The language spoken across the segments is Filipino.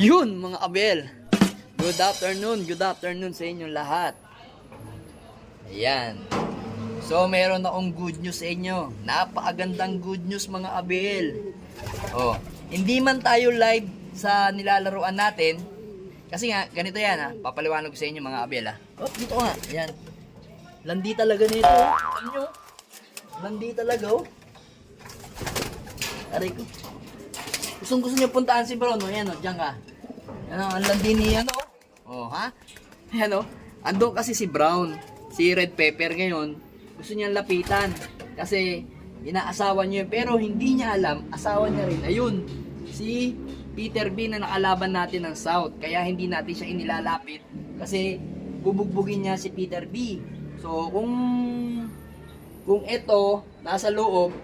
Yun mga kabel. Good afternoon, good afternoon sa inyong lahat. Ayan. So meron akong good news sa inyo. Napakagandang good news mga kabel. Oh, hindi man tayo live sa nilalaruan natin. Kasi nga, ganito yan ha. Papaliwanag ko sa inyo mga kabel ha. Oh, dito nga. Ayan. Landi talaga nito. oh. Alam nyo? Landi talaga oh. Aray ko. Gustong gusto niyo puntaan si Bruno, yan o, diyan ka. Yan o, ang landi ni ano. Oh, ha? Yan o. Ando kasi si Brown, si Red Pepper ngayon, gusto niyang lapitan. Kasi inaasawa niya pero hindi niya alam, asawa niya rin. Ayun, si Peter B na nakalaban natin ng South. Kaya hindi natin siya inilalapit. Kasi bubugbugin niya si Peter B. So, kung kung ito nasa loob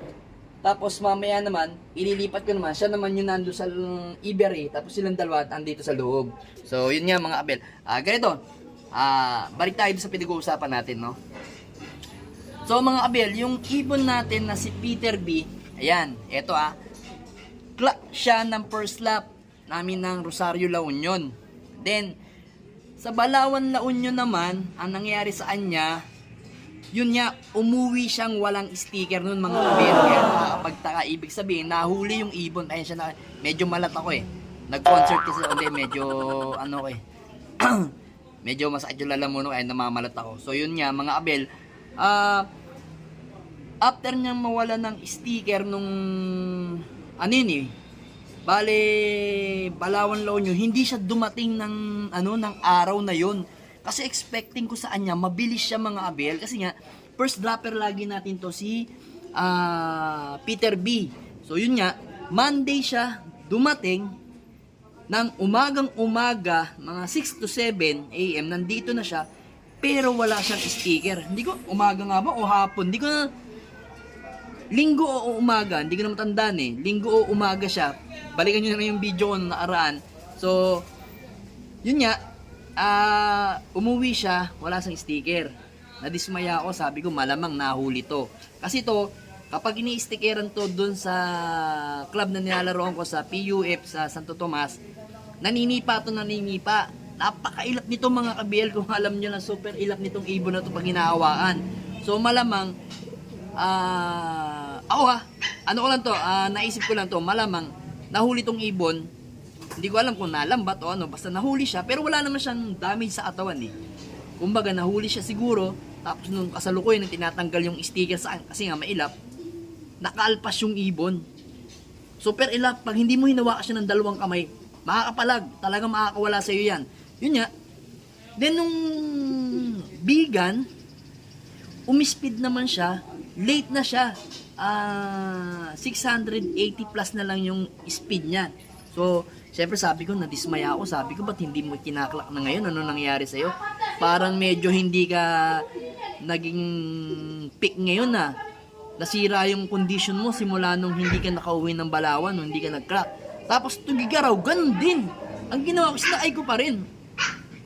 tapos mamaya naman ililipat ko naman. Siya naman yung nando sa Ibery tapos silang dalawa andito sa loob. So yun nga mga abel. Ah ganito. Ah balik tayo sa pinag-uusapan natin no? So mga abel yung ibon natin na si Peter B ayan eto ah. Clock siya ng first lap namin ng Rosario La Union. Then sa Balawan La Union naman ang nangyari sa kanya yun nga, umuwi siyang walang sticker nun mga kabir. Kaya nakakapagtaka, ibig sabihin, nahuli yung ibon. Ayun siya na, medyo malat ako eh. Nag-concert kasi hindi, medyo, ano eh. medyo masakit yung lalamuno kaya namamalat ako. So yun nga, mga abel, ah, after niyang mawala ng sticker nung, ano eh, Bale, Balawan La Union, hindi siya dumating ng ano ng araw na yon. Kasi expecting ko sa kanya, mabilis siya mga abel. Kasi nga, first dropper lagi natin to si ah, Peter B. So yun nga, Monday siya dumating ng umagang umaga, mga 6 to 7 a.m. Nandito na siya, pero wala siyang sticker. Hindi ko, umaga nga ba o hapon? Hindi ko na, linggo o umaga, hindi ko na matandaan eh. Linggo o umaga siya. Balikan nyo na yung video ko nung nakaraan. So, yun nga, ah umuwi siya, wala siyang sticker. Nadismaya ako, sabi ko malamang nahuli to. Kasi to, kapag ini-stickeran to dun sa club na nilalaroan ko sa PUF sa Santo Tomas, naninipa to naninipa. Napakailap nito mga kabiel kung alam nyo na super ilap nitong ibon na to pag hinahawakan. So malamang ah ako ha, ano ko lang to, ah, naisip ko lang to, malamang nahuli tong ibon, hindi ko alam kung nalambat o ano, basta nahuli siya, pero wala naman siyang damage sa katawan eh. Kumbaga nahuli siya siguro, tapos nung kasalukuyan nang tinatanggal yung sticker sa kasi nga mailap, nakaalpas yung ibon. Super ilap, pag hindi mo hinawakan siya ng dalawang kamay, makakapalag, talagang makakawala sa iyo yan. Yun nga. Then nung bigan, umispid naman siya, late na siya. Ah, 680 plus na lang yung speed niya. So, syempre sabi ko, nadismaya ako. Sabi ko, ba't hindi mo kinaklak na ngayon? Ano nangyari sa'yo? Parang medyo hindi ka naging pick ngayon na. Nasira yung condition mo simula nung hindi ka nakauwi ng Balawan, nung hindi ka nag-crack. Tapos tugigaraw, ganun din. Ang ginawa ko, sinakay ko pa rin.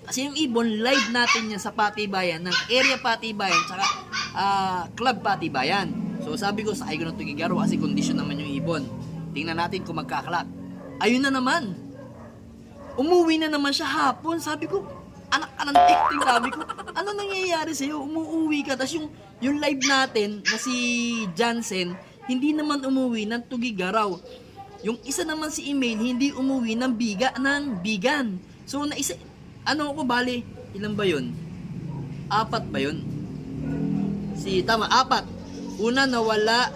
Kasi yung ibon, live natin yan sa Patibayan, ng area Patibayan, tsaka ah, club Patibayan. So sabi ko, sakay ko ng tugigaro kasi kondisyon naman yung ibon. Tingnan natin kung magkaklak. Ayun na naman. Umuwi na naman siya hapon. Sabi ko, anak ka ng acting. Sabi ko, ano nangyayari sa'yo? Umuwi ka. Tapos yung, yung live natin na si Jansen, hindi naman umuwi ng tugigaraw. Yung isa naman si email, hindi umuwi ng biga, ng bigan. So, na isa, ano ko bali, ilan ba yun? Apat ba yun? Si, tama, apat. Una, nawala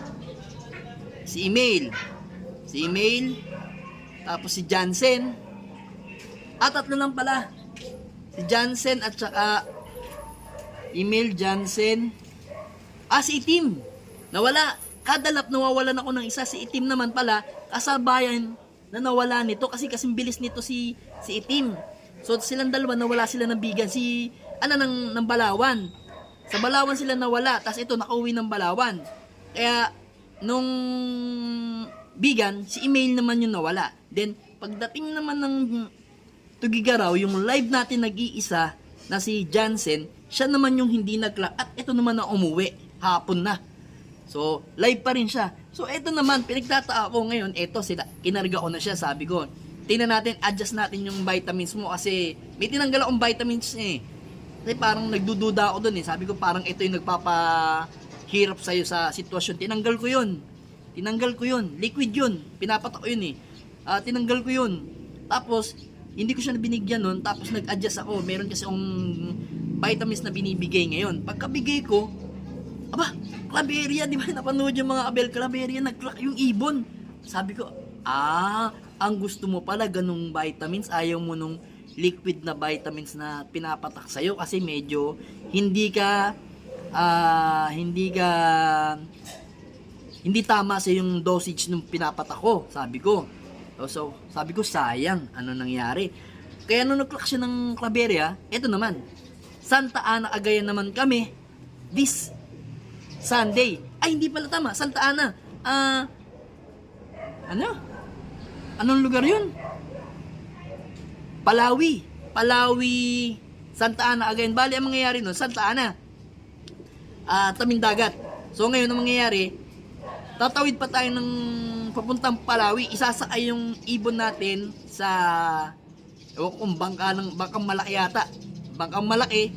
si email. Si email, tapos si Jansen. At tatlo lang pala. Si Jansen at saka email Jansen. Ah, si Itim. Nawala. Kada lap nawawalan ako ng isa. Si Itim naman pala, kasabayan na nawala nito kasi kasing bilis nito si si Itim. So silang dalawa nawala sila ng bigan si ano ng, ng Balawan. Sa Balawan sila nawala, tapos ito nakauwi ng Balawan. Kaya nung bigan, si email naman yung nawala. Then pagdating naman ng Tugigaraw, yung live natin nag-iisa na si Jansen, siya naman yung hindi nagla at ito naman na umuwi, hapon na. So, live pa rin siya. So, ito naman, pinagtataka ko ngayon, ito sila, kinarga ko na siya, sabi ko, tingnan natin, adjust natin yung vitamins mo kasi may tinanggal akong vitamins eh. Kasi parang nagdududa ako dun eh. Sabi ko parang ito yung nagpapahirap sa'yo sa sitwasyon. Tinanggal ko yun. Tinanggal ko yun. Liquid yun. Pinapatak ko yun eh. Ah, tinanggal ko yun. Tapos, hindi ko siya binigyan nun. Tapos nag-adjust ako. Meron kasi akong vitamins na binibigay ngayon. Pagkabigay ko, aba, Claveria, di ba? Napanood yung mga Abel Claveria, nag-crack yung ibon. Sabi ko, ah, ang gusto mo pala ganung vitamins, ayaw mo nung liquid na vitamins na pinapatak sa'yo kasi medyo hindi ka, ah, hindi ka, hindi tama sa yung dosage nung pinapatak ko, sabi ko. So, so, sabi ko, sayang, ano nangyari. Kaya nung nag-crack siya ng Claveria, eto naman, Santa Ana Agayan naman kami, this Sunday. Ay, hindi pala tama. Santa Ana. Ah, ano? Anong lugar yun? Palawi. Palawi, Santa Ana. Again, bali ang mangyayari nun, Santa Ana. Ah, taming dagat. So ngayon ang mangyayari, tatawid pa tayo ng papuntang Palawi. Isasakay yung ibon natin sa ewan ko kung bangka ng bangkang malaki yata. Bangkang malaki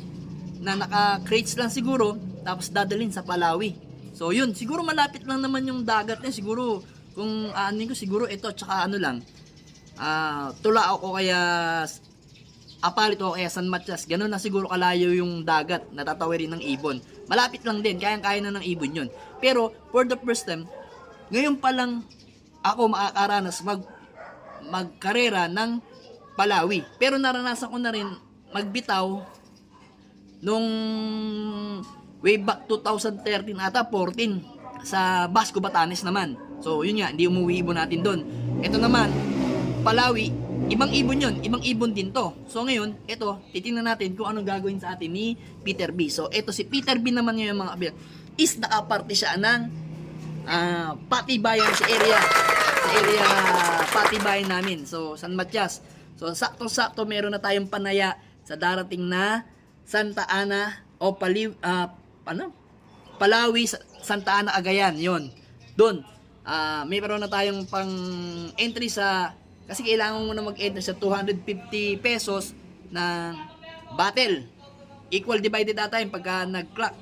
na naka-crates lang siguro tapos dadalhin sa Palawi. So yun, siguro malapit lang naman yung dagat niya. Siguro kung ano ko siguro ito tsaka ano lang. Ah, tula ako kaya Apalit o kaya San Matias, ganun na siguro kalayo yung dagat na tatawirin ng ibon. Malapit lang din, kayang-kaya na ng ibon yun. Pero, for the first time, ngayon pa lang ako makakaranas mag magkarera ng Palawi. Pero naranasan ko na rin magbitaw nung way back 2013 ata 14 sa Basco Batanes naman. So yun nga, hindi umuwi ibon natin doon. Ito naman, Palawi, ibang ibon yun, ibang ibon din to. So ngayon, ito, titingnan natin kung anong gagawin sa atin ni Peter B. So ito si Peter B naman yung mga kabil. Is nakaparte siya ng ah patibayan sa area sa area patibayan namin. So San Matias. So sakto-sakto meron na tayong panaya sa darating na Santa Ana o Pali ah, ano? Palawi, Sa- Santa Ana, Agayan, yon. Doon, ah may meron na tayong pang entry sa kasi kailangan mo na mag-enter sa 250 pesos ng battle. Equal divided ata yung pagka nag-clock.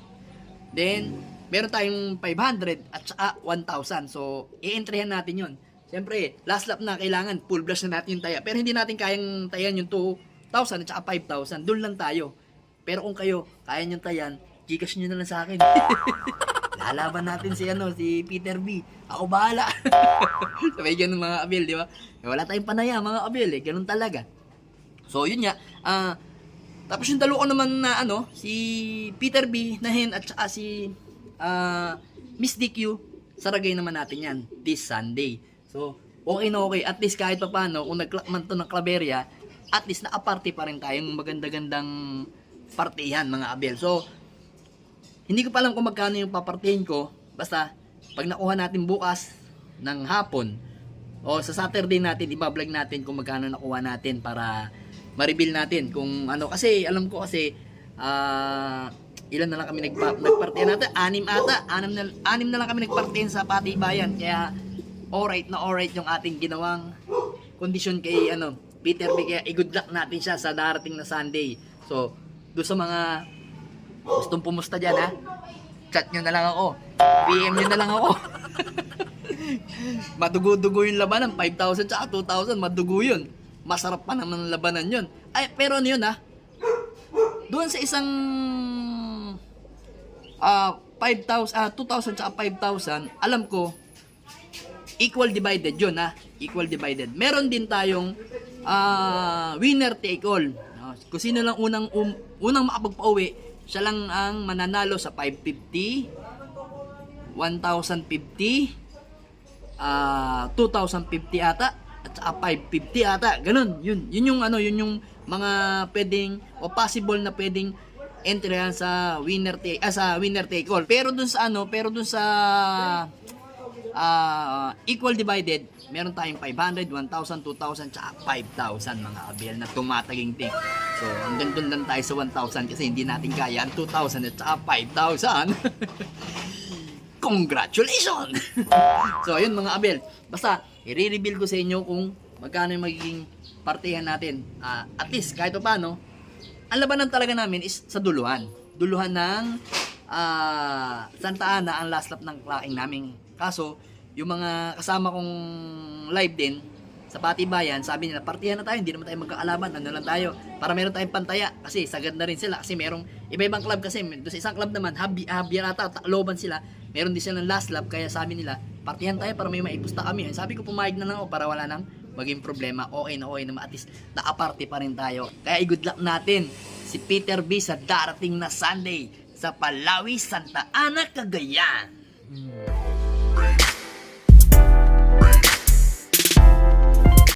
Then, meron tayong 500 at saka 1,000. So, i-entryhan natin yon. Siyempre, last lap na kailangan, full blast na natin yung taya. Pero hindi natin kayang tayan yung 2,000 at saka 5,000. Doon lang tayo. Pero kung kayo, kaya nyo tayan, Gcash nyo na lang sa akin. Lalaban natin si ano, si Peter B. Ako bahala. Sabay ganun mga abil, di ba? Wala tayong panaya mga abil eh. Ganun talaga. So, yun nga. Ah, tapos yung dalawa naman na ano, si Peter B. Nahin at saka si ah, Miss DQ. Saragay naman natin yan this Sunday. So, okay na okay. At least kahit pa paano, kung nag man to ng Claveria, at least nakaparte pa rin tayong maganda-gandang partihan mga abel. So, hindi ko pa alam kung magkano yung papartihin ko. Basta, pag nakuha natin bukas ng hapon, o sa Saturday natin, ibablog natin kung magkano nakuha natin para ma-reveal natin kung ano. Kasi, alam ko kasi, ah, ilan na lang kami nagpa nagpartihan natin? Anim ata. Anim na, anim na lang kami nagpartihan sa Patibayan. Kaya, alright na alright yung ating ginawang kondisyon kay ano, Peter B. Kaya i-good luck natin siya sa darating na Sunday. So, do sa mga gustong pumusta dyan ha, chat nyo na lang ako. PM nyo na lang ako. Madugo-dugo yung labanan, 5,000 tsaka 2,000, madugo yun. Masarap pa naman ang labanan yun. Ay, pero ano yun ha, doon sa isang ah 5,000, ah 2,000 tsaka 5,000, alam ko, equal divided yun ha. Equal divided. Meron din tayong ah, winner take all. Ah, kung sino lang unang um, unang makapagpauwi, siya lang ang mananalo sa 550, 1,050, ah 2,050 ata at saka 550 ata. Ganun. Yun. Yun yung ano, yun yung mga pwedeng o possible na pwedeng entry sa winner take ah, sa winner take all. Pero dun sa ano, pero dun sa ah, equal divided, meron tayong 500, 1,000, 2,000, tsaka 5,000 mga abel na tumataginting. So, hanggang doon lang tayo sa 1,000 kasi hindi natin kaya ang 2,000 at saka 5,000. Congratulations! so, ayun mga abel. Basta, i-reveal ko sa inyo kung magkano yung magiging partihan natin. Ah, at least, kahit pa paano, ang labanan talaga namin is sa duluhan. Duluhan ng ah, Santa Ana ang last lap ng claking namin. Kaso, yung mga kasama kong live din, sa Patibayan, sabi nila, partihan na tayo, hindi naman tayo magkaalaban, ano lang tayo, para meron tayong pantaya, kasi sagad na rin sila, kasi merong, iba-ibang club kasi, doon sa isang club naman, habi, habi ata, takloban sila, meron din silang last lap, kaya sabi nila, partihan tayo para may maipusta kami. Sabi ko, pumayag na lang ako para wala nang maging problema, okay na okay na, at least nakaparte pa rin tayo. Kaya i-good luck natin si Peter B sa darating na Sunday sa Palawi, Santa Ana, Cagayan.